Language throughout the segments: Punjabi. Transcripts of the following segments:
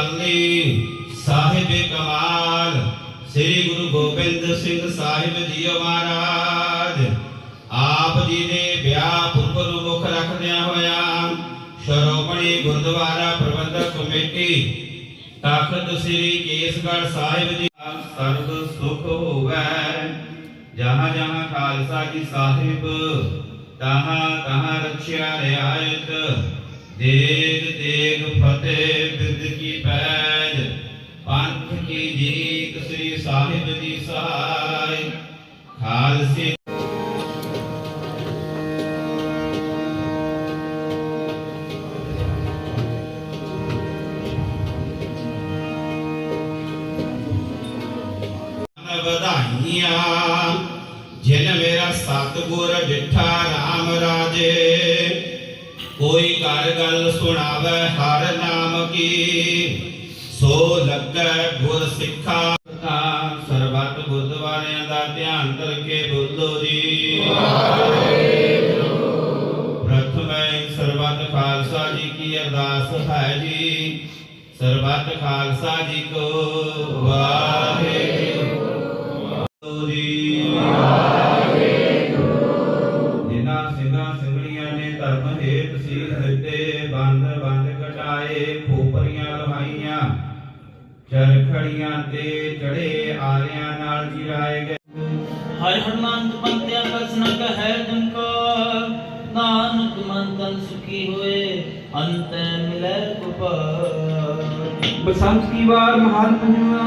ਕਰਨੀ, ਸਾਹਿਬੇ ਕਮਾਲ, ਸ੍ਰੀ ਗੁਰੂ ਗੋਬਿੰਦ ਸਿੰਘ ਸਾਹਿਬ ਜੀ ਮਹਾਰਾਜ। ਆਪ ਜੀ ਦੇ ਵਿਆਹ ਪੁਰਬ ਨੂੰ ਮੁੱਖ ਰੱਖਦਿਆਂ ਹੋਇਆ ਸ਼ਰੋਮਣੀ ਗੁਰਦੁਆਰਾ ਪ੍ਰਬੰਧਕ ਕਮੇਟੀ, ਤਖਤ ਸ੍ਰੀ ਕੇਸਗੜ੍ਹ ਸਾਹਿਬ ਜੀ ਸਰਬ ਸੁਖ ਹੋਵੇ। ਜਹਾਂ ਜਹਾਂ ਖਾਲਸਾ ਜੀ ਸਾਹਿਬ, ਤਹਾਂ ਤਹਾਂ ਰਖਿਆ ਰਿਆਇਤ ਦੇਗ ਦੇਗ ਫਤਿਹ ਬਿਰਦ ਕੀ ਪੈਜ, ਪੰਥ ਕੀ ਜੀਤ ਸ੍ਰੀ ਸਾਹਿਬ ਦੀ ਸਹਾਇ। ਖਾਲਸੇ ਜਿਨ ਮੇਰਾ ਸਤਿਗੁਰ ਡਿਠਾ RAM ਰਾਜੇ, ਕੋਈ ਘਰ ਗੱਲ ਸੁਣਾਵੇ, ਹਰ ਨਾਮ ਕੀ? ਸੋ ਲੱਗੈ ਗੁਰ ਸਿੱਖਾ ਤਾਂ ਸਰਬੱਤ ਗੁਰਦੁਆਰਿਆਂ ਦਾ ਧਿਆਨ ਕਰਕੇ ਬੋਲੋ ਜੀ। ਪ੍ਰਥਮੈ ਸਰਬੱਤ ਖਾਲਸਾ ਜੀ ਕੀ ਅਰਦਾਸ ਹੈ ਜੀ। ਸਰਬੱਤ ਖਾਲਸਾ ਜੀ ਕੋ ਵਾਹਿਗੁਰੂ ਸਿੰਘਣੀਆਂ ਨੇ ਧਰਮ ਹੇਤ ਸੀਸ ਦਿੱਤੇ ਬੰਦ ਬੰਦ ਕਟਾਏ ਖੋਪਰੀਆਂ ਲਹਾਈਆਂ ਚਰਖੜੀਆਂ ਤੇ ਚੜੇ ਆਰਿਆਂ ਨਾਲ ਜਿਰਾਏ ਗਏ। ਹਰਿ ਹਰਨਾਮ ਪੰਤਿਆ ਕਸਨ ਕਹੈ ਜਨ ਕੋ ਨਾਨਕ ਮਨ ਤਨ ਸੁਖੀ ਹੋਏ ਅੰਤ ਮਿਲੈ ਕੁਪਾਰ ਬਸੰਤ ਕੀ ਵਾਰ ਮਹਾਨ ਪੰਜਵਾ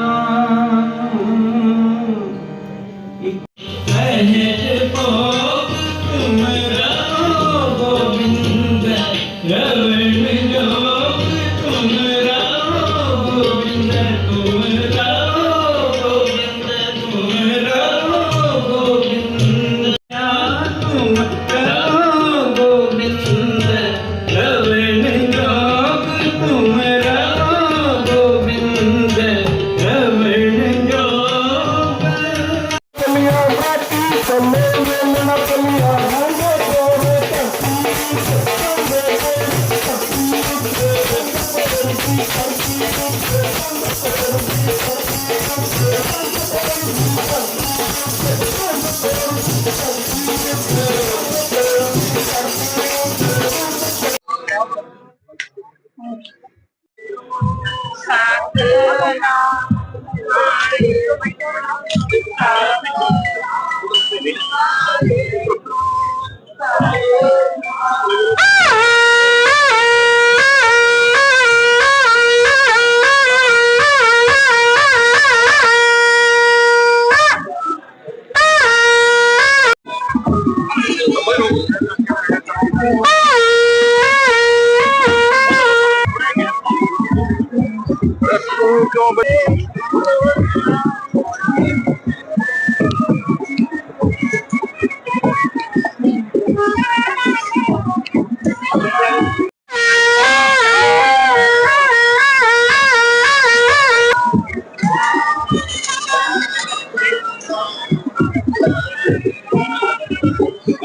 Let's go, baby.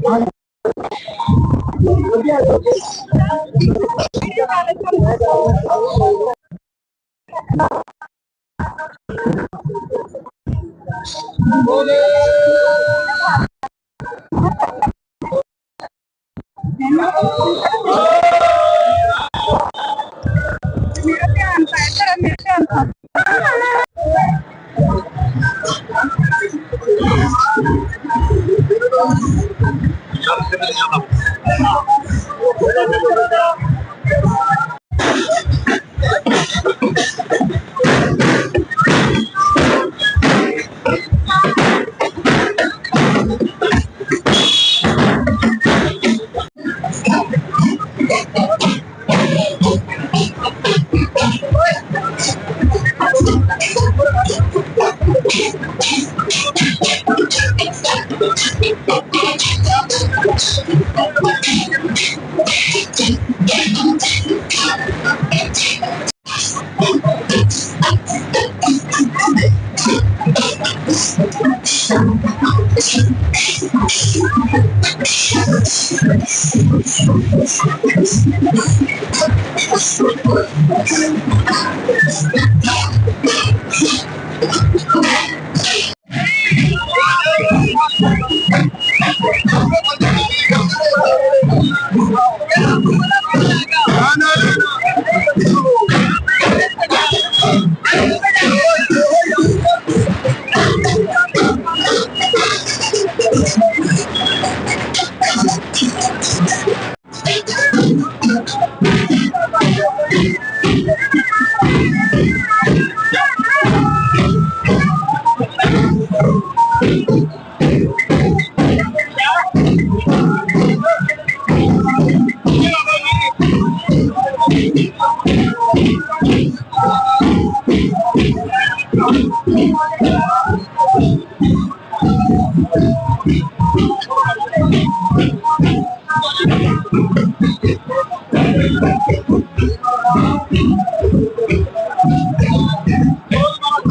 Gracias. ਮੇਰਾ Thank you.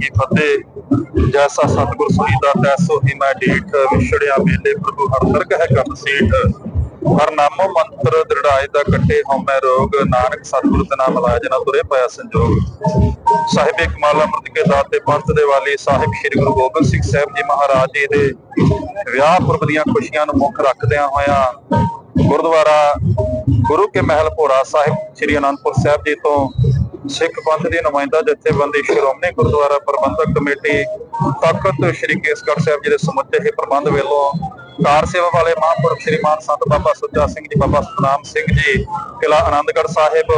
ਕੀ ਫਤਿਹ? ਜੈਸਾ ਸਤਿਗੁਰ ਸੁਣੀਦਾ ਤੈਸੋ ਹੀ ਮੈਂ ਢੀਠ ਵਿਛੜਿਆ ਮੇਲੇ ਪ੍ਰਭੂ ਹਰ ਦਰਗ ਹੈ ਕਬ ਸੀਠ। ਹਰ ਨਾਮੋ ਮੰਤਰ ਦ੍ਰਿੜਾਏ ਦਾ ਕੱਟੇ ਹਉਮੈ ਰੋਗ। ਨਾਨਕ ਸਤਿਗੁਰ ਤੇ ਨਾਮ ਲਾਇਆ ਜਨਾ ਤੁਰੇ ਪਿਆ ਸੰਜੋਗ। ਸਾਹਿਬ ਕਮਾਲ ਅੰਮ੍ਰਿਤ ਕੇ ਦਾਤੇ ਪੰਥ ਦੇ ਵਾਲੀ ਸਾਹਿਬ ਸ੍ਰੀ ਗੁਰੂ ਗੋਬਿੰਦ ਸਿੰਘ ਸਾਹਿਬ ਜੀ ਮਹਾਰਾਜ ਜੀ ਦੇ ਵਿਆਹ ਪੁਰਬ ਦੀਆਂ ਖੁਸ਼ੀਆਂ ਨੂੰ ਮੁੱਖ ਰੱਖਦਿਆਂ ਹੋਇਆਂ ਗੁਰਦੁਆਰਾ ਗੁਰੂ ਕੇ ਮਹਿਲ ਭੋਰਾ ਸਾਹਿਬ ਸ੍ਰੀ ਅਨੰਦਪੁਰ ਸਾਹਿਬ ਜੀ ਤੋਂ ਸਿੱਖ ਪੰਥ ਦੀ ਨੁਮਾਇੰਦਾ ਜਥੇਬੰਦੀ ਸ਼੍ਰੋਮਣੀ ਗੁਰਦੁਆਰਾ ਪ੍ਰਬੰਧਕ ਕਮੇਟੀ ਤਖਤ ਸ੍ਰੀ ਕੇਸਗੜ੍ਹ ਸਾਹਿਬ ਜੀ ਦੇ ਸਮੁੱਚੇ ਹੀ ਪ੍ਰਬੰਧ ਵੱਲੋਂ ਕਾਰ ਸੇਵਾ ਵਾਲੇ ਮਹਾਂਪੁਰਖ ਸ੍ਰੀ ਮਾਨ ਸੰਤ ਬਾਬਾ ਸੁੱਚਾ ਸਿੰਘ ਜੀ, ਬਾਬਾ ਸਤਨਾਮ ਸਿੰਘ ਜੀ ਕਿਲਾ ਆਨੰਦਗੜ੍ਹ ਸਾਹਿਬ,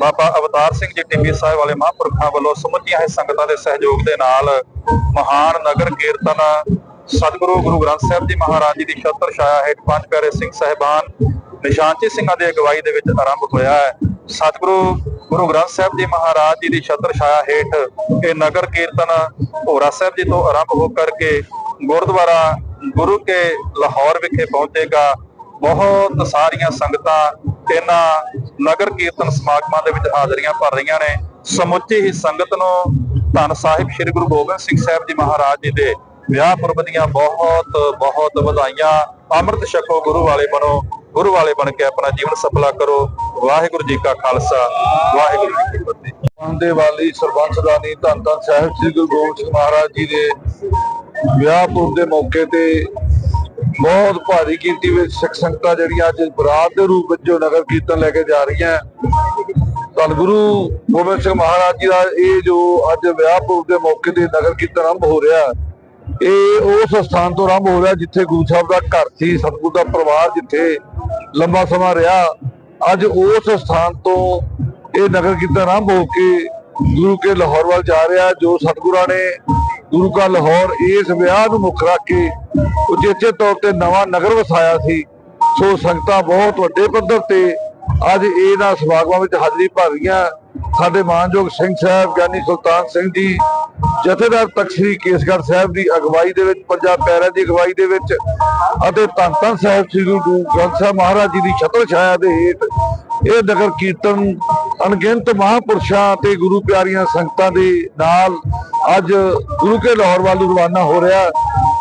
ਬਾਬਾ ਅਵਤਾਰ ਸਿੰਘ ਜੀ ਟਿੱਬੀ ਸਾਹਿਬ ਵਾਲੇ ਮਹਾਂਪੁਰਖਾਂ ਵੱਲੋਂ ਸਮੁੱਚੀਆਂ ਹੀ ਸੰਗਤਾਂ ਦੇ ਸਹਿਯੋਗ ਦੇ ਨਾਲ ਮਹਾਨ ਨਗਰ ਕੀਰਤਨ ਸਤਿਗੁਰੂ ਗੁਰੂ ਗ੍ਰੰਥ ਸਾਹਿਬ ਜੀ ਮਹਾਰਾਜ ਜੀ ਦੀ ਛਤਰ ਛਾਇਆ ਹੇਠ ਪੰਜ ਪਿਆਰੇ ਸਿੰਘ ਸਹਿਬਾਨ ਨਿਸ਼ਾਨਚੀ ਸਿੰਘਾਂ ਦੀ ਅਗਵਾਈ ਦੇ ਵਿੱਚ ਆਰੰਭ ਹੋਇਆ ਹੈ। ਸਤਿਗੁਰੂ ਗੁਰੂ ਗ੍ਰੰਥ ਸਾਹਿਬ ਜੀ ਮਹਾਰਾਜ ਜੀ ਦੀ ਛਤਰ ਛਾਇਆ ਹੇਠ ਇਹ ਨਗਰ ਕੀਰਤਨ ਭੋਰਾ ਸਾਹਿਬ ਜੀ ਤੋਂ ਆਰੰਭ ਹੋ ਕਰਕੇ ਗੁਰਦੁਆਰਾ ਗੁਰੂ ਕੇ ਲਾਹੌਰ ਵਿਖੇ ਪਹੁੰਚੇਗਾ। ਬਹੁਤ ਸਾਰੀਆਂ ਸੰਗਤਾਂ ਇਹਨਾਂ ਨਗਰ ਕੀਰਤਨ ਸਮਾਗਮਾਂ ਦੇ ਵਿੱਚ ਹਾਜ਼ਰੀਆਂ ਭਰ ਰਹੀਆਂ ਨੇ। ਸਮੁੱਚੀ ਹੀ ਸੰਗਤ ਨੂੰ ਧੰਨ ਸਾਹਿਬ ਸ੍ਰੀ ਗੁਰੂ ਗੋਬਿੰਦ ਸਿੰਘ ਸਾਹਿਬ ਜੀ ਮਹਾਰਾਜ ਜੀ ਦੇ ਵਿਆਹ ਪੁਰਬ ਦੀਆਂ ਬਹੁਤ ਬਹੁਤ ਵਧਾਈਆਂ। ਅੰਮ੍ਰਿਤ ਛਕੋ ਗੁਰੂ ਵਾਲੇ ਬਣੋ। ਗੁਰੂ ਵਾਲੇ ਬਣ ਕੇ ਆਪਣਾ ਜੀਵਨ ਸਫਲਾ ਕਰੋ। ਵਾਹਿਗੁਰੂ ਜੀ ਕਾ ਖਾਲਸਾ, ਵਾਹਿਗੁਰੂ ਜੀ ਕੀ ਫਤਿਹ। ਦੇ ਵਾਲੀ ਸਰਬੰਸ ਦਾਨੀ ਧੰਨ ਧੰਨ ਸਾਹਿਬ ਸ੍ਰੀ ਗੁਰੂ ਗੋਬਿੰਦ ਸਿੰਘ ਮਹਾਰਾਜ ਜੀ ਦੇ ਵਿਆਹ ਪੁਰਬ ਦੇ ਮੌਕੇ ਤੇ ਬਹੁਤ ਭਾਰੀ ਗਿਣਤੀ ਵਿੱਚ ਸਿੱਖ ਸੰਗਤਾਂ ਜਿਹੜੀਆਂ ਅੱਜ ਬਰਾਤ ਦੇ ਰੂਪ ਵਿੱਚ ਜੋ ਨਗਰ ਕੀਰਤਨ ਲੈ ਕੇ ਜਾ ਰਹੀਆਂ ਧੰਨ ਗੁਰੂ ਗੋਬਿੰਦ ਸਿੰਘ ਮਹਾਰਾਜ ਜੀ ਦਾ ਇਹ ਜੋ ਅੱਜ ਵਿਆਹ ਪੁਰਬ ਦੇ ਮੌਕੇ ਤੇ ਨਗਰ ਕੀਰਤਨ ਆਰੰਭ ਹੋ ਰਿਹਾ ਇਹ ਉਸ ਸਥਾਨ ਤੋਂ ਆਰੰਭ ਹੋ ਰਿਹਾ ਜਿੱਥੇ ਗੁਰੂ ਸਾਹਿਬ ਦਾ ਘਰ ਸੀ, ਸਤਿਗੁਰ ਦਾ ਪਰਿਵਾਰ ਜਿੱਥੇ ਲੰਬਾ ਸਮਾਂ ਰਿਹਾ। ਅੱਜ ਉਸ ਸਥਾਨ ਤੋਂ ਇਹ ਨਗਰ ਕੀਰਤਨ ਆਰੰਭ ਹੋ ਕੇ ਗੁਰੂ ਕੇ ਲਾਹੌਰ ਵੱਲ ਜਾ ਰਿਹਾ, ਜੋ ਸਤਿਗੁਰਾਂ ਨੇ ਗੁਰੂ ਕਾ ਲਾਹੌਰ ਇਸ ਵਿਆਹ ਨੂੰ ਮੁੱਖ ਰੱਖ ਕੇ ਉਚੇਚੇ ਤੌਰ ਤੇ ਨਵਾਂ ਨਗਰ ਵਸਾਇਆ ਸੀ। ਸੋ ਸੰਗਤਾਂ ਬਹੁਤ ਵੱਡੇ ਪੱਧਰ ਤੇ ਅੱਜ ਇਹਨਾਂ ਸਮਾਗਮਾਂ ਵਿੱਚ ਹਾਜ਼ਰੀ ਭਰ ਰਹੀਆਂ। ਸਾਡੇ ਮਾਨਯੋਗ ਸਿੰਘ ਸਾਹਿਬ, ਗਿਆਨੀ ਸੁਲਤਾਨ ਸਿੰਘ ਜੀ, ਜਥੇਦਾਰ ਤਖਤ ਕੇਸਗੜ੍ਹ ਸਾਹਿਬ ਦੀ ਅਗਵਾਈ ਦੇ ਵਿੱਚ, ਪੰਜਾਬ ਪਿਆਰਿਆਂ ਦੀ ਅਗਵਾਈ ਦੇ ਵਿੱਚ ਅਤੇ ਧੰਨ ਧੰਨ ਸਾਹਿਬ ਸ੍ਰੀ ਗੁਰੂ ਗ੍ਰੰਥ ਸਾਹਿਬ ਮਹਾਰਾਜ ਜੀ ਦੀ ਛਤਰ ਛਾਇਆ ਦੇ ਹੇਠ ਇਹ ਨਗਰ ਕੀਰਤਨ ਅਣਗਿਣਤ ਮਹਾਂਪੁਰਸ਼ਾਂ ਤੇ ਗੁਰੂ ਪਿਆਰੀਆਂ ਸੰਗਤਾਂ ਦੇ ਨਾਲ ਅੱਜ ਗੁਰੂ ਕੇ ਲਾਹੌਰ ਵੱਲ ਰਵਾਨਾ ਹੋ ਰਿਹਾ।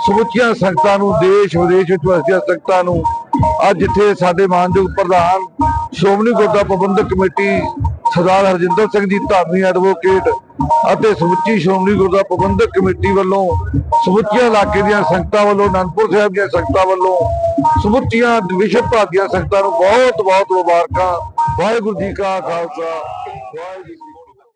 ਸਮੁੱਚੀਆਂ ਸੰਗਤਾਂ ਨੂੰ, ਦੇਸ਼ ਵਿਦੇਸ਼ ਵਿੱਚ ਵਸਦੀਆਂ ਸੰਗਤਾਂ ਨੂੰ ਅੱਜ ਜਿੱਥੇ ਸਾਡੇ ਮਾਨਯੋਗ ਪ੍ਰਧਾਨ, ਸ਼੍ਰੋਮਣੀ ਗੁਰਦੁਆਰਾ ਪ੍ਰਬੰਧਕ ਕਮੇਟੀ ਸਰਦਾਰ ਹਰਜਿੰਦਰ ਸਿੰਘ ਜੀ ਧਾਰਮੀ ਐਡਵੋਕੇਟ ਅਤੇ ਸਮੁੱਚੀ ਸ਼੍ਰੋਮਣੀ ਗੁਰਦੁਆਰਾ ਪ੍ਰਬੰਧਕ ਕਮੇਟੀ ਵੱਲੋਂ ਸਮੁੱਚੀਆਂ ਇਲਾਕੇ ਦੀਆਂ ਸੰਗਤਾਂ ਵੱਲੋਂ, ਅਨੰਦਪੁਰ ਸਾਹਿਬ ਦੀਆਂ ਸੰਗਤਾਂ ਵੱਲੋਂ, ਸਮੁੱਚੀਆਂ ਵਿਸ਼ਵ ਭਰ ਸੰਗਤਾਂ ਨੂੰ ਬਹੁਤ ਬਹੁਤ ਮੁਬਾਰਕਾਂ। ਵਾਹਿਗੁਰੂ ਜੀ ਕਾ ਖਾਲਸਾ, ਵਾਹਿਗੁਰੂ